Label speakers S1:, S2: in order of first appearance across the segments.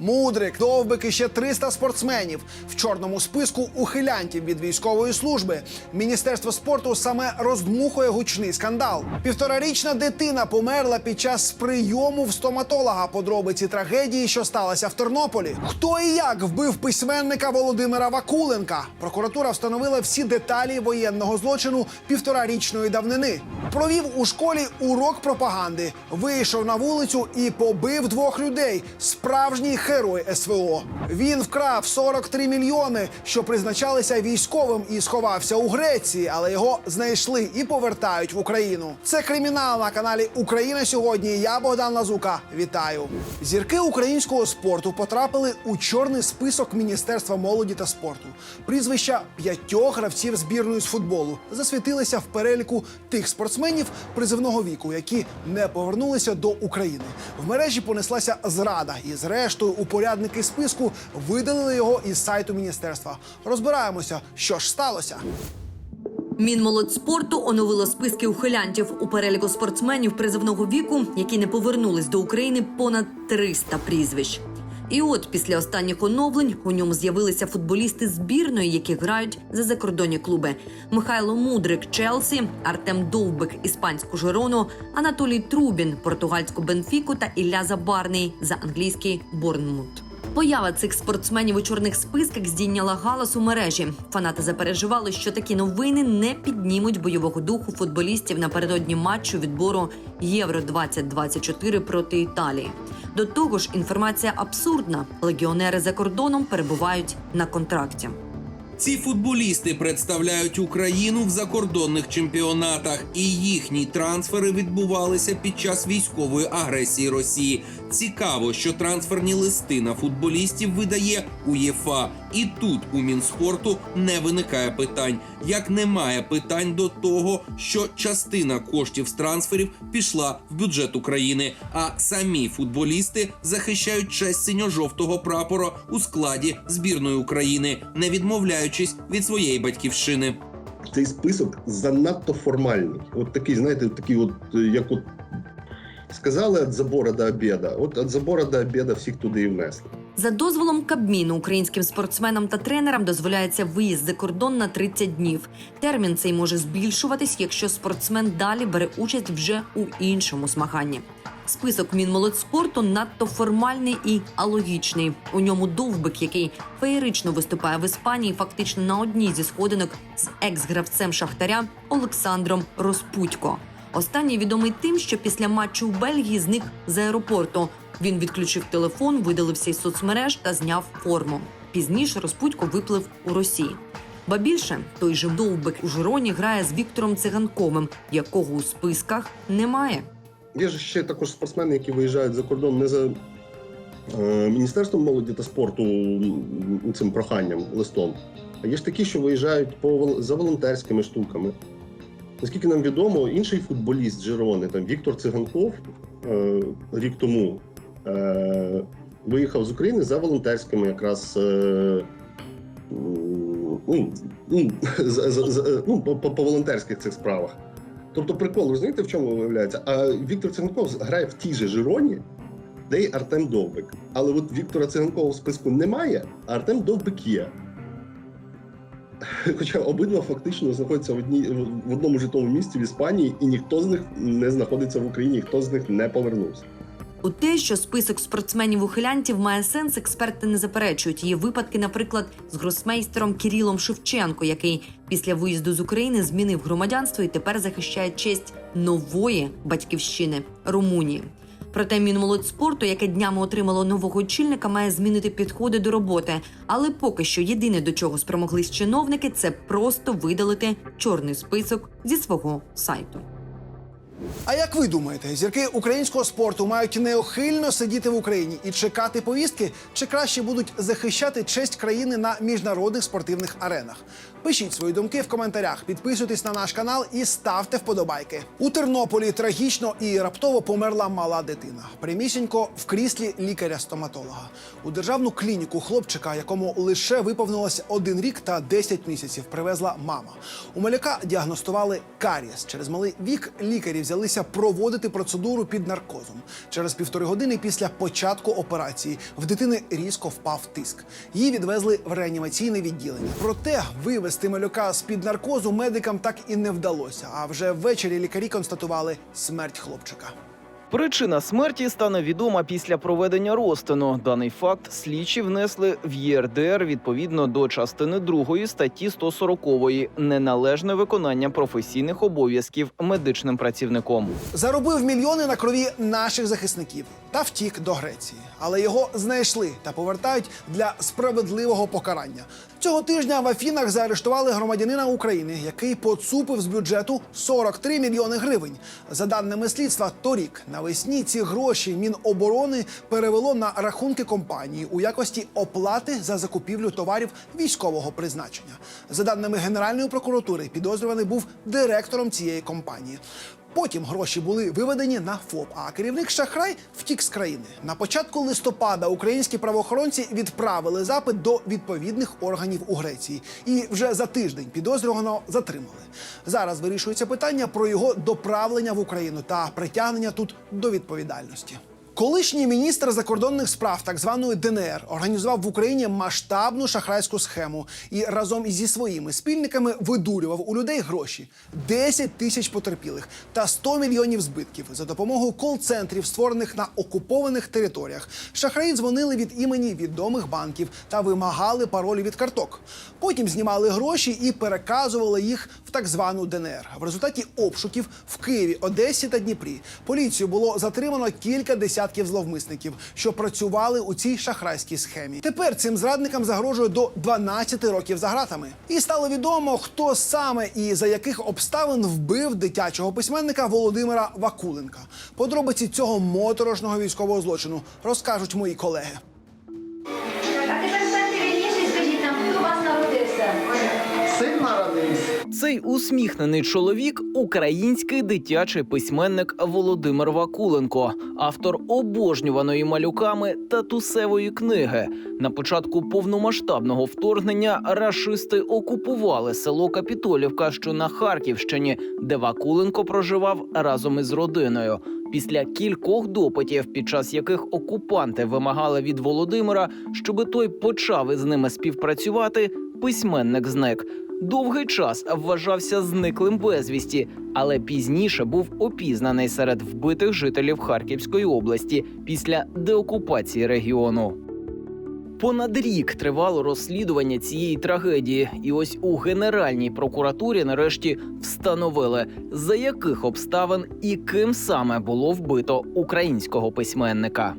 S1: Мудрик, Довбик і ще 300 спортсменів в чорному списку ухилянтів від військової служби. Міністерство спорту саме роздмухує гучний скандал. Півторарічна дитина померла під час прийому в стоматолога. Подробиці трагедії, що сталося в Тернополі. Хто і як вбив письменника Володимира Вакуленка? Прокуратура встановила всі деталі воєнного злочину півторарічної давнини. Провів у школі урок пропаганди, вийшов на вулицю і побив двох людей. Справжній герой СВО. Він вкрав 43 мільйони, що призначалися військовим, і сховався у Греції, але його знайшли і повертають в Україну. Це кримінал на каналі Україна сьогодні. Я Богдан Лазука. Вітаю. Зірки українського спорту потрапили у чорний список Міністерства молоді та спорту. Прізвища п'ятьох гравців збірної з футболу засвітилися в переліку тих спортсменів призивного віку, які не повернулися до України. В мережі понеслася зрада, і зрештою упорядники списку видалили його із сайту міністерства. Розбираємося, що ж сталося.
S2: Мінмолодспорту оновило списки ухилянтів у переліку спортсменів призовного віку, які не повернулись до України понад 300 прізвищ. І от після останніх оновлень у ньому з'явилися футболісти збірної, які грають за закордонні клуби: Михайло Мудрик, Челсі, Артем Довбик, іспанську Жерону, Анатолій Трубін, португальську Бенфіку та Ілля Забарний за англійський Борнмут. Поява цих спортсменів у чорних списках здійняла галас у мережі. Фанати запереживали, що такі новини не піднімуть бойового духу футболістів напередодні матчу відбору Євро 2024 проти Італії. До того ж, інформація абсурдна. Легіонери за кордоном перебувають на контракті.
S3: Ці футболісти представляють Україну в закордонних чемпіонатах, і їхні трансфери відбувалися під час військової агресії Росії. Цікаво, що трансферні листи на футболістів видає УЄФА. І тут у Мінспорту не виникає питань, як немає питань до того, що частина коштів з трансферів пішла в бюджет України, а самі футболісти захищають честь синьо-жовтого прапора у складі збірної України, не відмовляючись від своєї батьківщини.
S4: цей список занадто формальний. От такий, знаєте, такий, от як от сказали від забора до обіда. От від забора до обіда всіх туди і внесли.
S2: За дозволом Кабміну українським спортсменам та тренерам дозволяється виїзд за кордон на 30 днів. Термін цей може збільшуватись, якщо спортсмен далі бере участь вже у іншому змаганні. Список Мінмолодспорту надто формальний і алогічний. У ньому довбик, який феєрично виступає в Іспанії, фактично на одній зі сходинок з екс-гравцем Шахтаря Олександром Розпутько. Останній відомий тим, що після матчу у Бельгії зник з аеропорту. Він відключив телефон, видалився із соцмереж та зняв форму. Пізніше Розпутько виплив у Росії. Ба більше той же довбик у Жироні грає з Віктором Циганковим, якого у списках немає.
S4: Є ж ще також спортсмени, які виїжджають за кордон не за е, Міністерством молоді та спорту цим проханням, листом. А є ж такі, що виїжджають по за волонтерськими штуками. Наскільки нам відомо, інший футболіст Жирони, там Віктор Циганков, е, рік тому е, виїхав з України за волонтерськими якраз. Е, ну, ну, за- за- за- ну, по, по волонтерських цих справах. Тобто прикол, розумієте, в чому виявляється? А Віктор Циганков грає в тій же Жироні, де й Артем Довбик. Але от Віктора Циганкова в списку немає, а Артем Довбик є. Хоча обидва фактично знаходяться в, одній, в одному житловому місці в Іспанії, і ніхто з них не знаходиться в Україні, ніхто з них не повернувся.
S2: У те, що список спортсменів-ухилянтів має сенс, експерти не заперечують. Є випадки, наприклад, з гросмейстером Кирилом Шевченко, який після виїзду з України змінив громадянство і тепер захищає честь нової батьківщини Румунії. Проте Мінмолодьспорту, яке днями отримало нового очільника, має змінити підходи до роботи. Але поки що єдине до чого спромоглись чиновники, це просто видалити чорний список зі свого сайту.
S1: А як ви думаєте, зірки українського спорту мають неохильно сидіти в Україні і чекати повістки, чи краще будуть захищати честь країни на міжнародних спортивних аренах? Пишіть свої думки в коментарях, підписуйтесь на наш канал і ставте вподобайки. У Тернополі трагічно і раптово померла мала дитина. Прямісінько в кріслі лікаря-стоматолога. У державну клініку хлопчика, якому лише виповнилося один рік та 10 місяців, привезла мама. У маляка діагностували карієс. Через малий вік лікарів взялися проводити процедуру під наркозом. Через півтори години після початку операції в дитини різко впав тиск. Її відвезли в реанімаційне відділення. Проте вивести малюка з під наркозу медикам так і не вдалося. А вже ввечері лікарі констатували смерть хлопчика.
S5: Причина смерті стане відома після проведення розтину. Даний факт слідчі внесли в ЄРДР відповідно до частини 2 статті 140 неналежне виконання професійних обов'язків медичним працівником.
S1: Заробив мільйони на крові наших захисників та втік до Греції. Але його знайшли та повертають для справедливого покарання. Цього тижня в Афінах заарештували громадянина України, який поцупив з бюджету 43 мільйони гривень. За даними слідства, торік навесні ці гроші Міноборони перевело на рахунки компанії у якості оплати за закупівлю товарів військового призначення. За даними Генеральної прокуратури, підозрюваний був директором цієї компанії. Потім гроші були виведені на ФОП, а керівник Шахрай втік з країни. На початку листопада українські правоохоронці відправили запит до відповідних органів у Греції. І вже за тиждень підозрюваного затримали. Зараз вирішується питання про його доправлення в Україну та притягнення тут до відповідальності. Колишній міністр закордонних справ так званої ДНР організував в Україні масштабну шахрайську схему і разом зі своїми спільниками видурював у людей гроші 10 тисяч потерпілих та 100 мільйонів збитків за допомогою кол-центрів, створених на окупованих територіях. Шахраї дзвонили від імені відомих банків та вимагали паролі від карток. Потім знімали гроші і переказували їх в так звану ДНР. В результаті обшуків в Києві, Одесі та Дніпрі поліцію було затримано кілька десятків зловмисників, що працювали у цій шахрайській схемі. Тепер цим зрадникам загрожує до 12 років за гратами. І стало відомо, хто саме і за яких обставин вбив дитячого письменника Володимира Вакуленка. Подробиці цього моторошного військового злочину розкажуть мої колеги.
S5: Цей усміхнений чоловік український дитячий письменник Володимир Вакуленко, автор обожнюваної малюками татусевої книги. На початку повномасштабного вторгнення рашисти окупували село Капітолівка, що на Харківщині, де Вакуленко проживав разом із родиною. Після кількох допитів, під час яких окупанти вимагали від Володимира, щоби той почав із ними співпрацювати, письменник зник. Довгий час вважався зниклим безвісті, але пізніше був опізнаний серед вбитих жителів Харківської області після деокупації регіону. Понад рік тривало розслідування цієї трагедії, і ось у Генеральній прокуратурі нарешті встановили, за яких обставин і ким саме було вбито українського письменника.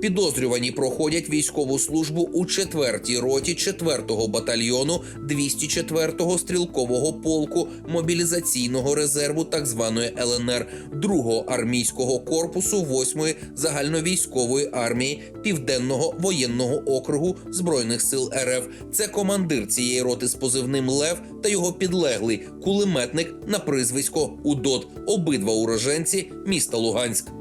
S3: Підозрювані проходять військову службу у 4-й роті 4-го батальйону 204-го стрілкового полку мобілізаційного резерву так званої ЛНР 2-го армійського корпусу 8-ї загальновійськової армії Південного воєнного округу збройних сил РФ. Це командир цієї роти з позивним Лев та його підлеглий кулеметник на прізвисько Удот. Обидва уроженці міста Луганськ.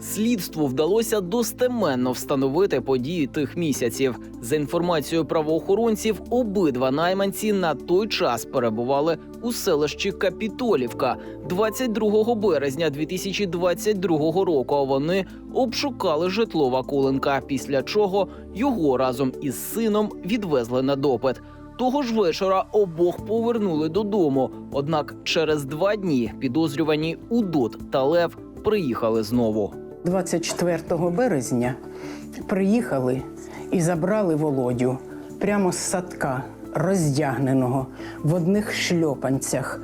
S5: Слідству вдалося достеменно встановити події тих місяців. За інформацією правоохоронців, обидва найманці на той час перебували у селищі Капітолівка. 22 березня 2022 року вони обшукали житло Вакуленка, після чого його разом із сином відвезли на допит. Того ж вечора обох повернули додому. Однак через два дні підозрювані Удот та Лев приїхали знову.
S6: 24 березня приїхали і забрали Володю прямо з садка, роздягненого в одних шльопанцях,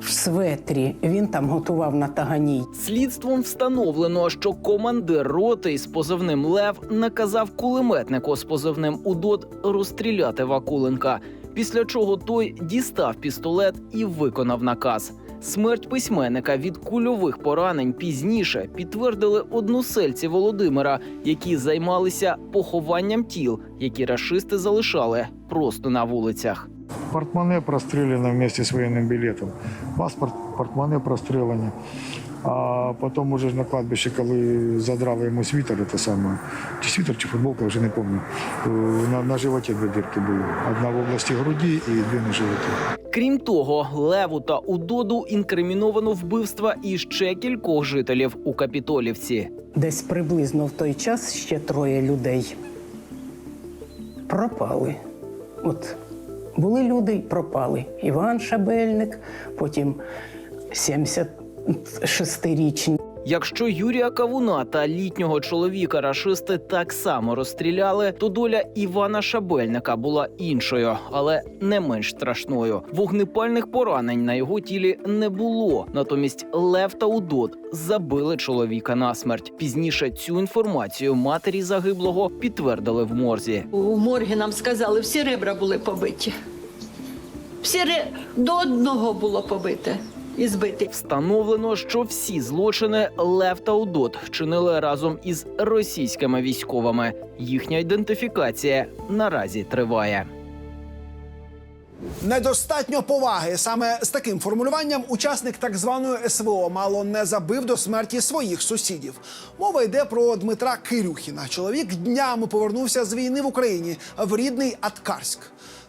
S6: в светрі. Він там готував на таганій.
S5: Слідством встановлено, що командир роти із позивним Лев наказав кулеметнику з позивним Удот розстріляти Вакуленка. Після чого той дістав пістолет і виконав наказ. Смерть письменника від кульових поранень пізніше підтвердили односельці Володимира, які займалися похованням тіл, які рашисти залишали просто на вулицях.
S7: Портмоне простріляно вместе з воєнним білетом. Паспорт, портмоне простріляні.
S8: А потім уже ж на кладбищі, коли задрали йому світер, те саме, чи світер, чи футболка, вже не пам'ятаю. На, на животі дві дірки були. Одна в області груді і дві на животі.
S5: Крім того, Леву та Удоду інкриміновано вбивства і ще кількох жителів у Капітолівці.
S6: Десь приблизно в той час ще троє людей пропали. От були люди пропали. Іван Шабельник, потім 76-річний.
S5: Якщо Юрія Кавуна та літнього чоловіка рашисти так само розстріляли, то доля Івана Шабельника була іншою, але не менш страшною. Вогнепальних поранень на його тілі не було. Натомість Лев та Удот забили чоловіка насмерть. Пізніше цю інформацію матері загиблого підтвердили в морзі.
S9: У моргі нам сказали, всі ребра були побиті. Всі ре... до одного було побите і збите.
S5: Встановлено, що всі злочини Лев та Удот вчинили разом із російськими військовими. Їхня ідентифікація наразі триває.
S1: Недостатньо поваги. Саме з таким формулюванням учасник так званої СВО мало не забив до смерті своїх сусідів. Мова йде про Дмитра Кирюхіна. Чоловік днями повернувся з війни в Україні в рідний Аткарськ.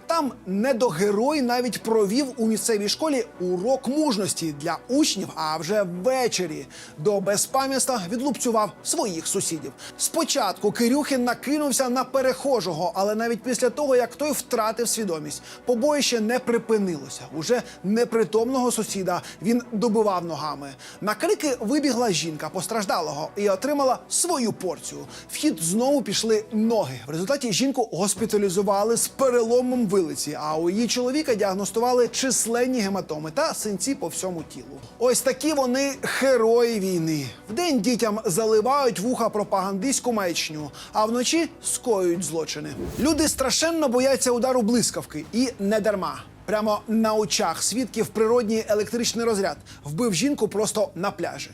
S1: Там недогерой навіть провів у місцевій школі урок мужності для учнів. А вже ввечері до безпам'ятства відлупцював своїх сусідів. Спочатку Кирюхін накинувся на перехожого, але навіть після того, як той втратив свідомість, побоїще не припинилося. Уже непритомного сусіда він добивав ногами. На крики вибігла жінка постраждалого і отримала свою порцію. В хід знову пішли ноги. В результаті жінку госпіталізували з переломом вилиці, а у її чоловіка діагностували численні гематоми та синці по всьому тілу. Ось такі вони герої війни. Вдень дітям заливають вуха пропагандистську маячню, а вночі скоюють злочини. Люди страшенно бояться удару блискавки і не дарма. Прямо на очах свідків природній електричний розряд вбив жінку просто на пляжі.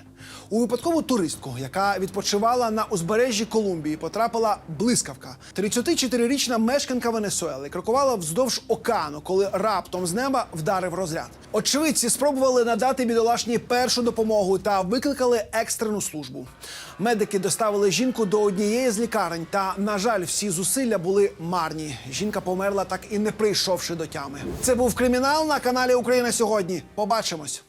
S1: У випадкову туристку, яка відпочивала на узбережжі Колумбії, потрапила блискавка. 34-річна мешканка Венесуели крокувала вздовж океану, коли раптом з неба вдарив розряд. Очевидці спробували надати бідолашній першу допомогу та викликали екстрену службу. Медики доставили жінку до однієї з лікарень, та на жаль, всі зусилля були марні. Жінка померла, так і не прийшовши до тями. Це був кримінал на каналі Україна сьогодні. Побачимось.